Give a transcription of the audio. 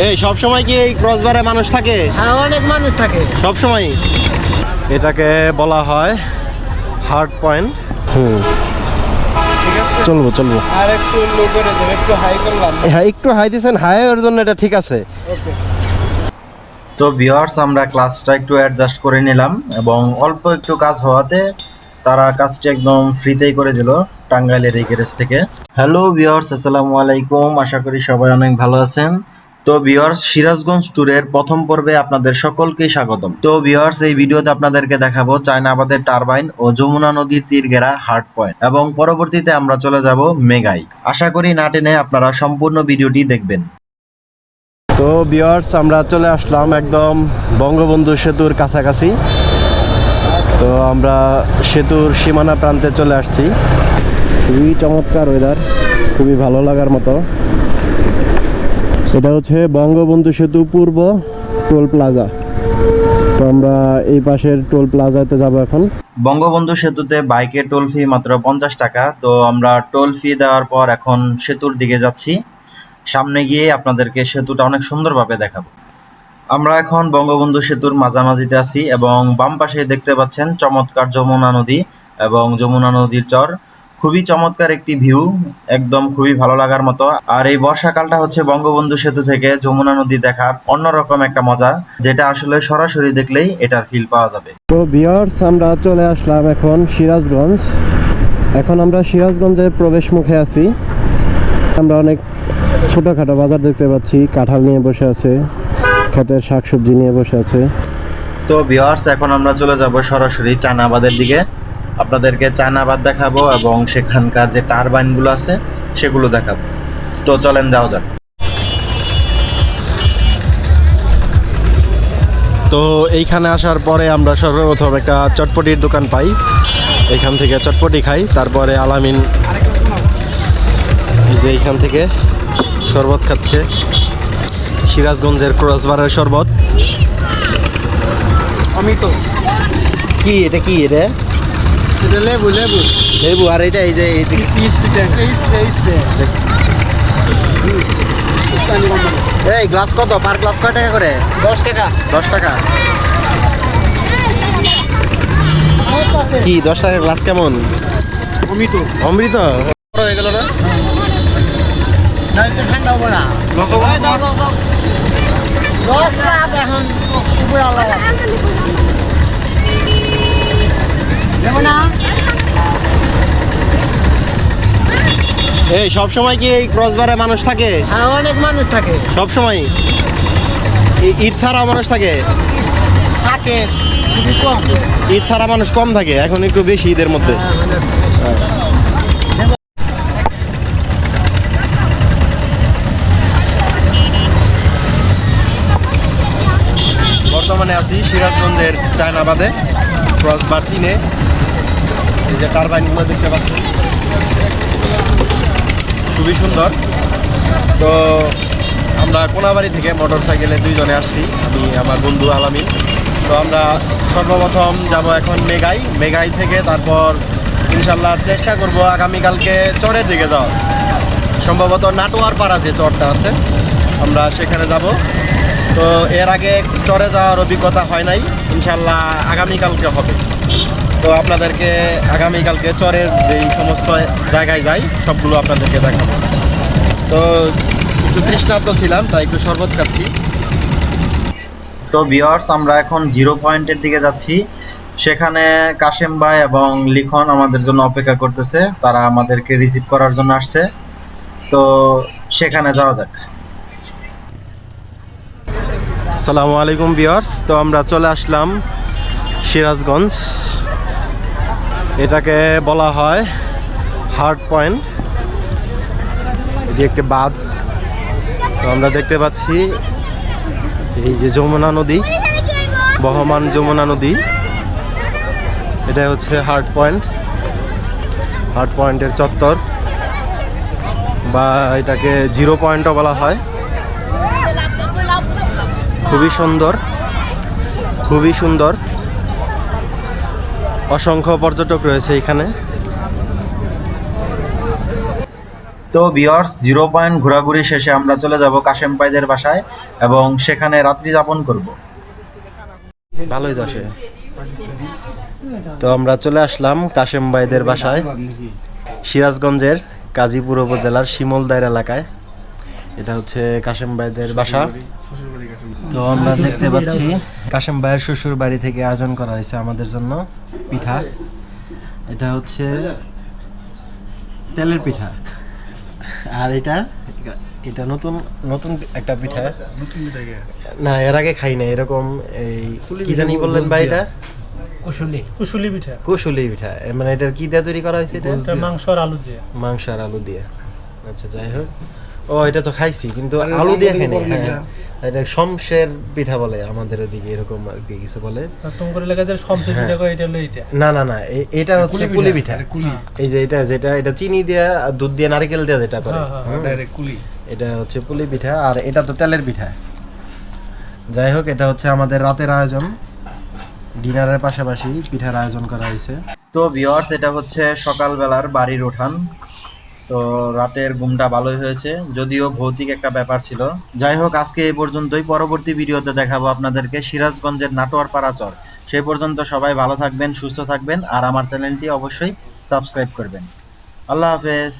এই সব সময় কি এই ক্রসবারে মানুষ থাকে? হ্যাঁ অনেক মানুষ থাকে। সব সময় এটাকে বলা হয় হার্ড পয়েন্ট হুম। চলবো চলবো। আর একটু লো করে দেব একটু হাই করলাম হ্যাঁ একটু হাই দিয়েছেন হাই এর জন্য এটা ঠিক আছে। ওকে তো ভিওয়ার্স আমরা ক্লাসটা একটু অ্যাডজাস্ট করে নিলাম এবং অল্প একটু কাজ হওয়াতে তারা কাজটি একদম ফ্রিতেই করে দিল টাঙ্গাইলের এই গ্যারেজ থেকে। হ্যালো ভিওয়ার্স আসসালামু আলাইকুম। আশা করি সবাই অনেক ভালো আছেন। তো ভিওয়ার্স সিরাজগঞ্জ ট্যুরের প্রথম পর্বে আপনাদের সকলকেই স্বাগতম। তো ভিওয়ার্স এই ভিডিওতে আপনাদেরকে দেখাবো চায়নাবাদের টারবাইন ও যমুনা নদীর তীর ঘেরা হার্ড পয়েন্ট এবং পরবর্তীতে আমরা চলে যাব মেগাই আশা করি না টেনে আপনারা সম্পূর্ণ ভিডিওটি দেখবেন। তো বিয়ার্স আমরা চলে আসলাম একদম বঙ্গবন্ধু সেতুর কাছাকাছি। তো আমরা সেতুর সীমানা প্রান্তে চলে আসছি। খুবই চমৎকার ওয়েদার খুবই ভালো লাগার মতো। এটা হচ্ছে বঙ্গবন্ধু সেতু পূর্ব টোল প্লাজা। তো আমরা এই পাশের টোল প্লাজাতে যাব এখন। বঙ্গবন্ধু সেতুতে বাইকে টোল ফি মাত্র পঞ্চাশ টাকা। তো আমরা টোল ফি দেওয়ার পর এখন সেতুর দিকে যাচ্ছি। সামনে গিয়ে আপনাদেরকে সেতুটা অনেক সুন্দরভাবে দেখাবো। আমরা এখন বঙ্গবন্ধু সেতুর মাঝামাঝিতে আছি এবং বাম পাশে দেখতে পাচ্ছেন চমৎকার যমুনা নদী এবং যমুনা নদীর চর। খুবই চমৎকার একটি ভিউ একদম খুবই ভালো লাগার মতো। আর এই বর্ষাকালটা হচ্ছে বঙ্গবন্ধু সেতু থেকে যমুনা নদী দেখার অন্যরকম একটা মজা যেটা আসলে সরাসরি দেখলেই এটার ফিল পাওয়া যাবে। তো বিয়ার্স আমরা চলে আসলাম এখন সিরাজগঞ্জ। এখন আমরা সিরাজগঞ্জের প্রবেশ মুখে আছি। আমরা অনেক ছোটোখাটো বাজার দেখতে পাচ্ছি কাঁঠাল নিয়ে বসে আছে ক্ষেতের শাকসবজি নিয়ে বসে আছে। তো ভিওয়ার্স এখন আমরা চলে যাব সরাসরি চানাবাদের দিকে। আপনাদেরকে চায়নাবাদ দেখাবো এবং সেখানকার যে টারবাইনগুলো আছে সেগুলো দেখাবো। তো চলেন যাও যাক। তো এইখানে আসার পরে আমরা সর্বপ্রথম একটা চটপটির দোকান পাই। এখান থেকে চটপটি খাই তারপরে আলামিন এই যে এইখান থেকে শরবত খাচ্ছে। সিরাজগঞ্জের ক্রসবারের শরবত। আমি তো কি এটা কি এটা? এটা লেবু লেবু। লেবু আর এটা এই যে এই গ্লাস কত? পার গ্লাস কয় টাকা করে? দশ টাকা। দশ টাকা। কি দশ টাকার গ্লাস কেমন? আমি তো অমৃত হয়ে গেল না? ঠান্ডা হব না। লাখ এখন। এই সব সময় কি এই ক্রসবারে মানুষ থাকে? হ্যাঁ অনেক মানুষ থাকে। সব সময়? ঈদ ছাড়া মানুষ থাকে? থাকে খুবই কম। ঈদ ছাড়া মানুষ কম থাকে এখন একটু বেশি ঈদের মধ্যে। বর্তমানে আছি সিরাজগঞ্জের চায়নাবাদে ক্রসবার তিনে। এই যে টারবাইনগুলো দেখতে পাচ্ছি খুবই সুন্দর। তো আমরা কোনাবাড়ি থেকে মোটর সাইকেলে দুইজনে আসছি। আমি, আমার বন্ধু আলামিন। তো আমরা সর্বপ্রথম যাব এখন মেগাই মেগাই থেকে তারপর ইনশাল্লাহ চেষ্টা করব আগামীকালকে চরের দিকে যাওয়ার। সম্ভবত নাটোয়ার পাড়া যে চরটা আছে, আমরা সেখানে যাব। তো এর আগে চরে যাওয়ার অভিজ্ঞতা হয় নাই। ইনশাল্লাহ আগামীকালকে হবে। তো আপনাদেরকে আগামীকালকে চরের যেই সমস্ত জায়গায় যাই, সবগুলো আপনাদেরকে দেখাবো। তো একটু তৃষ্ণার্ত ছিলাম, তাই একটু শরবত খাচ্ছি। তো ভিওয়ার্স আমরা এখন জিরো পয়েন্টের দিকে যাচ্ছি। সেখানে কাশেম ভাই এবং লিখন আমাদের জন্য অপেক্ষা করতেছে। তারা আমাদেরকে রিসিভ করার জন্য আসছে। তো সেখানে যাওয়া যাক। আসসালামু আলাইকুম বিয়ার্স তো আমরা চলে আসলাম সিরাজগঞ্জ। এটাকে বলা হয় হার্ড পয়েন্ট। এটি একটি বাঁধ। তো আমরা দেখতে পাচ্ছি এই যে যমুনা নদী, বহমান যমুনা নদী। এটা হচ্ছে হার্ড পয়েন্ট। হার্ড পয়েন্টের চত্বর। বা এটাকে জিরো পয়েন্টও বলা হয়। খুবই সুন্দর খুবই সুন্দর। অসংখ্য পর্যটক রয়েছে এখানে। তো বিয়ার্স জিরো পয়েন্ট ঘোরাঘুরি শেষে আমরা চলে যাব কাশেম পাইদের বাসায় এবং সেখানে রাত্রি যাপন করব। ভালোই দশে তো আমরা চলে আসলাম কাশেম ভাইদের বাসায় সিরাজগঞ্জের কাজীপুর উপজেলার শিমলদাইর এলাকায়। এটা হচ্ছে কাশেম ভাইদের বাসা। তো আমরা দেখতে পাচ্ছি কাশেম ভাইয়ের শ্বশুর বাড়ি থেকে আয়োজন করা হয়েছে আমাদের জন্য পিঠা। এটা হচ্ছে তেলের পিঠা। আর এটা এটা নতুন নতুন একটা পিঠা। না এর আগে খাই না এরকম এই কি জানি বললেন ভাই এটা কুশুলি। কুশুলি পিঠা। কুশুলি পিঠা। মানে এটার কি দিয়ে তৈরি করা হয়েছে এটা? এটা মাংস আর আলু দিয়ে। মাংস আর আলু দিয়ে। আচ্ছা যাই হোক। ও এটা তো খাইছি কিন্তু আলু দিয়ে খাইনি হ্যাঁ। এটা শমশের পিঠা বলে আমাদের ওদিকে এরকম আর কি কিছু বলে। আর তুমি করে যে সমসে হ্যাঁ। পিঠা করে এটা হলো এইটা? না না না এটা হচ্ছে পুলি পিঠা এই যে এটা যেটা এটা চিনি দিয়ে আর দুধ দিয়ে নারকেল দিয়ে যেটা করে। হ্যাঁ, হ্যাঁ, এটা হচ্ছে পুলি পিঠা আর এটা তো তেলের পিঠা। যাই হোক এটা হচ্ছে আমাদের রাতের আয়োজন। ডিনারের পাশাপাশি পিঠার আয়োজন করা হয়েছে। তো ভিওয়ার্স এটা হচ্ছে সকালবেলার বাড়ির উঠান। তো রাতের ঘুমটা ভালোই হয়েছে। যদিও ভৌতিক একটা ব্যাপার ছিল। যাই হোক, আজকে এই পর্যন্তই। পরবর্তী ভিডিওতে দেখাবো আপনাদেরকে সিরাজগঞ্জের নাটোয়ার পাড়াচর। সেই পর্যন্ত সবাই ভালো থাকবেন, সুস্থ থাকবেন, আর আমার চ্যানেলটি অবশ্যই সাবস্ক্রাইব করবেন। আল্লাহ হাফেজ।